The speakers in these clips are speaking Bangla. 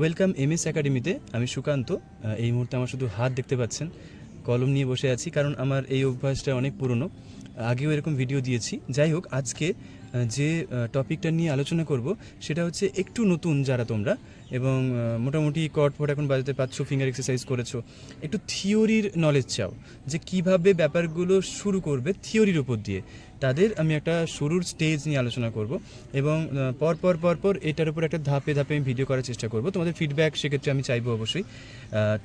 ওয়েলকাম এম এস একাডেমিতে আমি সুকান্ত। এই মুহূর্তে আমার শুধু হাত দেখতে পাচ্ছেন। কলম নিয়ে বসে আছি, কারণ আমার এই অভ্যাসটা অনেক পুরনো। আগেও এরকম ভিডিও দিয়েছি। যাই হোক আজকে যে টপিকটা নিয়ে আলোচনা করব, সেটা হচ্ছে একটু নতুন যারা তোমরা এবং মোটামুটি কট ফট এখন বাজাতে পারছ ফিঙ্গার এক্সারসাইজ করেছ, একটু থিওরির নলেজ চাও, যে কীভাবে ব্যাপারগুলো শুরু করবে থিওরির উপর দিয়ে। তাদের আমি একটা শুরুর স্টেজ নিয়ে আলোচনা করব এবং পর পর পর পর এটার উপর একটা ধাপে ধাপে আমি ভিডিও করার চেষ্টা করব। তোমাদের ফিডব্যাক সেক্ষেত্রে আমি চাইব অবশ্যই।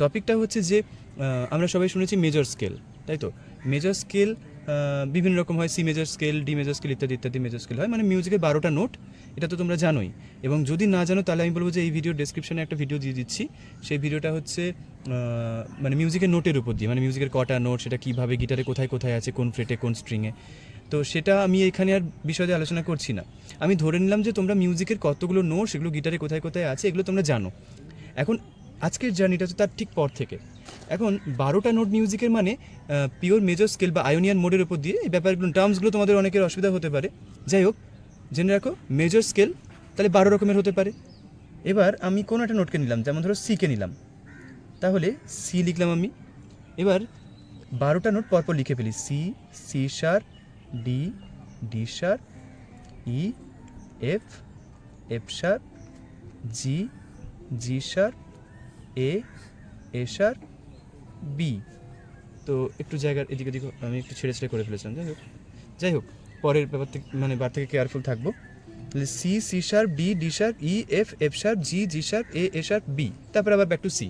টপিকটা হচ্ছে যে আমরা সবাই শুনেছি মেজর স্কেল তাই তো? মেজর স্কেল বিভিন্ন রকম হয় C major scale D major scale ইত্যাদি ইত্যাদি মেজর স্কেল হয়। মানে মিউজিকের বারোটা নোট এটা তো তোমরা জানোই। এবং যদি না জানো, তাহলে আমি বলব যে এই ভিডিও ডেসক্রিপশনে একটা ভিডিও দিয়ে দিচ্ছি। সেই ভিডিওটা হচ্ছে মানে মিউজিকের নোটের উপর দিয়ে মানে মিউজিকের কটা নোট সেটা কীভাবে গিটারে কোথায় কোথায় আছে, কোন ফ্লেটে কোন স্ট্রিংয়ে তো সেটা আমি এখানে আর বিষয়ে আলোচনা করছি না। আমি ধরে নিলাম যে তোমরা মিউজিকের কতগুলো নোট সেগুলো গিটারে কোথায় কোথায় আছে, এগুলো তোমরা জানো। এখন আজকের জার্নিটা হচ্ছে তার ঠিক পর থেকে। এখন বারোটা নোট মিউজিকের মানে পিওর মেজর স্কেল বা আয়োনিয়ান মোডের উপর দিয়ে এই ব্যাপারগুলো, টার্মসগুলো তোমাদের অনেকের অসুবিধা হতে পারে। যাই হোক, জেনে রাখো, মেজর স্কেল তাহলে বারো রকমের হতে পারে। এবার আমি কোনো একটা নোটকে নিলাম, যেমন ধরো সিকে নিলাম। তাহলে সি লিখলাম আমি। এবার বারোটা নোট পরপর লিখে ফেলি। C C sharp D D sharp E F F sharp G G sharp A A sharp B তো একটু জায়গার এদিক ওদিক আমি একটু ছেড়ে ছেড়ে করে ফেলেছিলাম, যাই হোক। যাই হোক, পরের ব্যাপার থেকে মানে বার থেকে কেয়ারফুল থাকব। তাহলে C C sharp B D sharp E F F sharp G G sharp A A sharp B তারপর আবার ব্যাক টু সি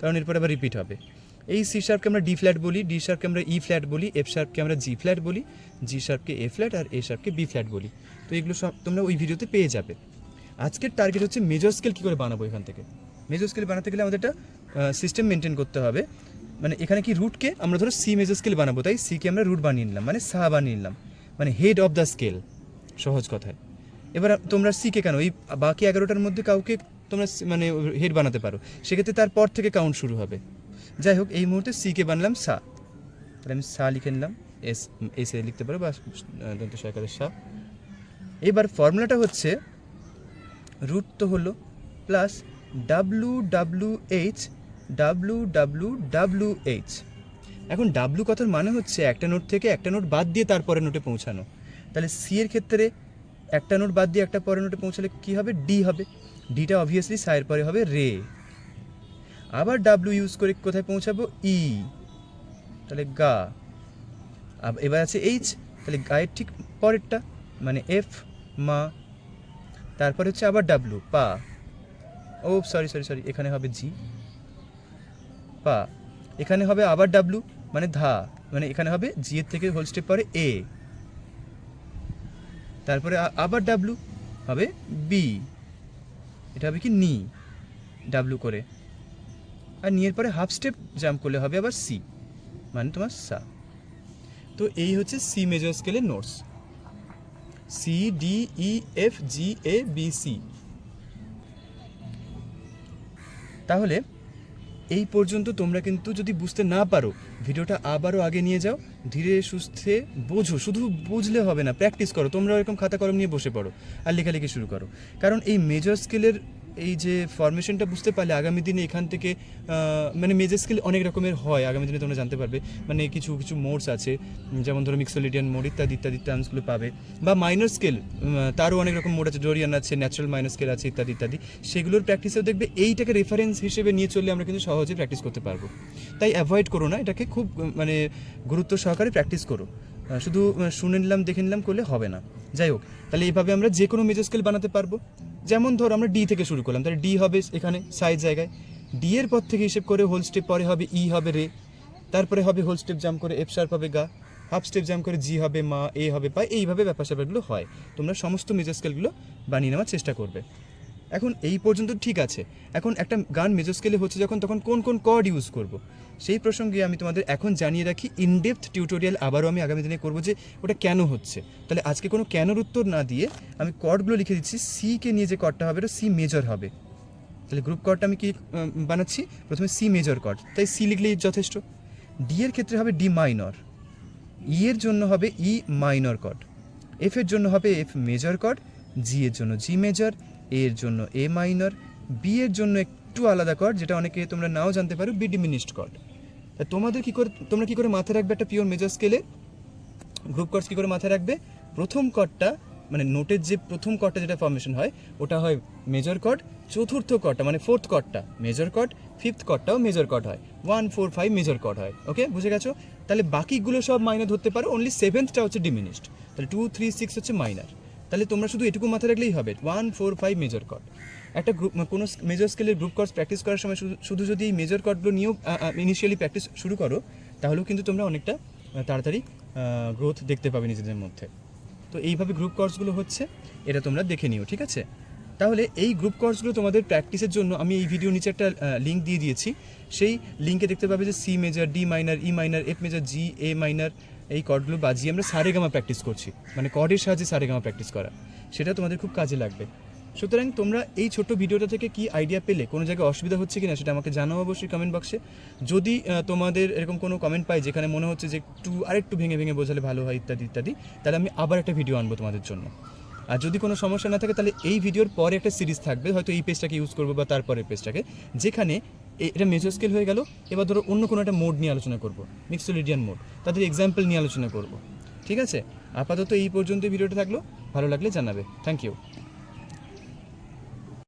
কারণ এরপর আবার রিপিট হবে। এই সি শার্পকে আমরা ডি ফ্ল্যাট বলি ডি শার্পকে আমরা ই ফ্ল্যাট বলি এফ শার্পকে আমরা জি ফ্ল্যাট বলি জি শার্পকে এ ফ্ল্যাট আর এ শার্পকে বি ফ্ল্যাট বলি। তো এগুলো সব তোমরা ওই ভিডিওতে পেয়ে যাবে। আজকের টার্গেট হচ্ছে মেজর স্কেল কী করে বানাবো এখান থেকে? মেজর স্কেল বানাতে গেলে আমাদের একটা সিস্টেম মেনটেন করতে হবে। মানে এখানে কি রুটকে আমরা ধরো সি মেজর স্কেল বানাবো, তাই সিকে আমরা রুট বানিয়ে নিলাম মানে সা বানিয়ে নিলাম মানে হেড অফ দ্য স্কেল সহজ কথায়। এবার তোমরা সিকে কেন? এই বাকি এগারোটার মধ্যে কাউকে তোমরা মানে হেড বানাতে পারো। সেক্ষেত্রে তারপর থেকে কাউন্ট শুরু হবে। যাই হোক, এই মুহূর্তে সিকে বানলাম সা। তাহলে আমি সা লিখে নিলাম এস এস এ লিখতে পারো, বা দন্ত সরকারের সা। এবার ফর্মুলাটা হচ্ছে রুট তো হলো plus W W H W W W H এখন ডাব্লু কথার মানে হচ্ছে একটা নোট থেকে একটা নোট বাদ দিয়ে তারপরে নোটে পৌঁছানো। তাহলে সি এর ক্ষেত্রে একটা নোট বাদ দিয়ে একটা পরে নোটে পৌঁছালে কি হবে? ডি হবে। ডিটা অবভিয়াসলি সায়ের পরে হবে রে। আবার ডাব্লু ইউজ করে কোথায় পৌঁছাবো? ই তাহলে গা। এবার আছে এইচ তাহলে গায়ের ঠিক পরেরটা মানে এফ মা। তারপরে হচ্ছে আবার ডাব্লু পা। ও সরি সরি সরি এখানে হবে জি পা। এখানে হবে আবার ডাব্লু মানে ধা মানে এখানে হবে জি এর থেকে হোল স্টেপ পরে এ তারপরে আবার ডাব্লু হবে বি এটা হবে কি নি ডাব্লু করে। আর নিয়ের পরে হাফ স্টেপ জাম্প করলে হবে আবার সি মানে তোমার সা। তো এই হচ্ছে সি মেজর স্কেলের notes C D E F G A B C তাহলে এই পর্যন্ত তোমরা কিন্তু যদি বুঝতে না পারো, ভিডিওটা আবারও আগে নিয়ে যাও। ধীরে সুস্থে বোঝো, শুধু বুঝলে হবে না প্র্যাকটিস করো। তোমরা এরকম খাতা কলম নিয়ে বসে পড়ো আর লেখালেখি শুরু করো। কারণ এই মেজর স্কেলের এই যে ফরমেশনটা বুঝতে পারলে আগামী দিনে এখান থেকে মানে মেজর স্কেল অনেক রকমের হয়, আগামী দিনে তোমরা জানতে পারবে। মানে কিছু কিছু মোডস আছে যেমন ধরো মিক্সোলিডিয়ান মোড ইত্যাদি ইত্যাদি টার্মসগুলো পাবে। বা মাইনর স্কেল তারও অনেক রকম মোড আছে ডোরিয়ান আছে ন্যাচারাল মাইনর স্কেল আছে, ইত্যাদি ইত্যাদি। সেগুলোর প্র্যাকটিসেও দেখবে এইটাকে রেফারেন্স হিসেবে নিয়ে চললে আমরা কিন্তু সহজে প্র্যাকটিস করতে পারব। তাই অ্যাভয়েড করো না, এটাকে খুব মানে গুরুত্ব সহকারে প্র্যাকটিস করো। শুধু শুনে নিলাম, দেখে নিলাম করলে হবে না। যাই হোক, তাহলে এইভাবে আমরা যে কোনো মেজর স্কেল বানাতে পারব। যেমন ধর আমরা ডি থেকে শুরু করলাম, তাহলে ডি হবে এখানে সাইড জায়গায়। ডি এর পর থেকে হিসেব করে হোল স্টেপ পরে হবে ই হবে রে। তারপরে হবে হোল স্টেপ জাম্প করে এফ শার্প হবে গা। হাফ স্টেপ জাম্প করে জি হবে মা এ হবে পা, এইভাবে ব্যাপার স্যাপারগুলো হয়। তোমরা সমস্ত মেজার স্কেলগুলো বানিয়ে নেওয়ার চেষ্টা করবে। এখন এই পর্যন্ত ঠিক আছে। এখন একটা গান মেজর স্কেলে হচ্ছে যখন, তখন কোন কোন কর্ড ইউজ করব? সেই প্রসঙ্গে আমি তোমাদের এখন জানিয়ে রাখি ইনডেপথ টিউটোরিয়াল আবারও আমি আগামী দিনে করব যে ওটা কেন হচ্ছে। তাহলে আজকে কোনো কেনর উত্তর না দিয়ে আমি কর্ডগুলো লিখে দিচ্ছি সি কে নিয়ে যে কর্ডটা হবে ওটা সি মেজর হবে। তাহলে গ্রুপ কর্ডটা আমি কি বানাচ্ছি? প্রথমে সি মেজর কর্ড তাই সি লিখলেই যথেষ্ট। ডি এর ক্ষেত্রে হবে ডি মাইনর ই এর জন্য হবে ই মাইনর কর্ড এফ এর জন্য হবে এফ মেজর কর্ড জি এর জন্য জি মেজর এর জন্য এ মাইনর বি এর জন্য একটু আলাদা কর্ড যেটা অনেকে তোমরা নাও জানতে পারো বি ডিমিনিশড কর্ড তা তোমাদের কি করে, তোমরা কি করে মাথায় রাখবে একটা পিওর মেজর স্কেলে গ্রুপ কর্ডস কী করে মাথায় রাখবে? প্রথম কর্ডটা মানে নোটের যে প্রথম কর্ডটা যেটা ফর্মেশন হয়, ওটা হয় মেজর কর্ড চতুর্থ কর্ডটা মানে ফোর্থ কর্ডটা মেজর কর্ড ফিফথ কর্ডটাও মেজর কর্ড হয় one four five major chord হয় ওকে বুঝে গেছো? তাহলে বাকিগুলো সব মাইনার ধরতে পারো অনলি সেভেন্থটা হচ্ছে ডিমিনিশড তাহলে টু থ্রি সিক্স হচ্ছে মাইনার তাহলে তোমরা শুধু এটুকু মাথায় রাখলেই হবে। One four five major chord একটা গ্রুপ কোনো মেজর স্কেলের গ্রুপ কর্ডস প্র্যাকটিস করার সময় শুধু- যদি এই মেজর কর্ডগুলো নিয়েও ইনিশিয়ালি প্র্যাকটিস শুরু করো, তাহলেও কিন্তু তোমরা অনেকটা তাড়াতাড়ি গ্রোথ দেখতে পাবে নিজেদের মধ্যে। তো এইভাবে গ্রুপ কোর্সগুলো হচ্ছে, এটা তোমরা দেখে নিও, ঠিক আছে? তাহলে এই গ্রুপ কোর্সগুলো তোমাদের প্র্যাকটিসের জন্য আমি এই ভিডিও নিচে একটা লিঙ্ক দিয়ে দিয়েছি। সেই লিঙ্কে দেখতে পাবে যে C major D minor E minor F major G A minor এই কর্ডগুলো বাজিয়ে আমরা সারেগামা প্র্যাকটিস করছি। মানে কর্ডের সাহায্যে সারেগামা প্র্যাকটিস করা। সেটা তোমাদের খুব কাজে লাগবে। সুতরাং তোমরা এই ছোট্ট ভিডিওটা থেকে কি আইডিয়া পেলে, কোনো জায়গায় অসুবিধা হচ্ছে কিনা সেটা আমাকে জানাও অবশ্যই কমেন্ট বক্সে যদি তোমাদের এরকম কোনো কমেন্ট পাই যেখানে মনে হচ্ছে যে একটু, আরেকটু ভেঙে ভেঙে বোঝালে ভালো হয় ইত্যাদি ইত্যাদি, তাহলে আমি আবার একটা ভিডিও আনব তোমাদের জন্য। আর যদি কোনো সমস্যা না থাকে তাহলে এই ভিডিওর পরে একটা সিরিজ থাকবে। হয়তো এই পেজটাকে ইউজ করব বা তারপরের পেজটাকে যেখানে এটা মেজর স্কেল হয়ে গেল। এবার ধরো অন্য কোনো একটা মোড নিয়ে আলোচনা করব মিক্সোলিডিয়ান মোড তাদের এক্সাম্পল নিয়ে আলোচনা করব। ঠিক আছে? আপাতত এই পর্যন্ত ভিডিওটা থাকল। ভালো লাগলে জানাবে। Thank you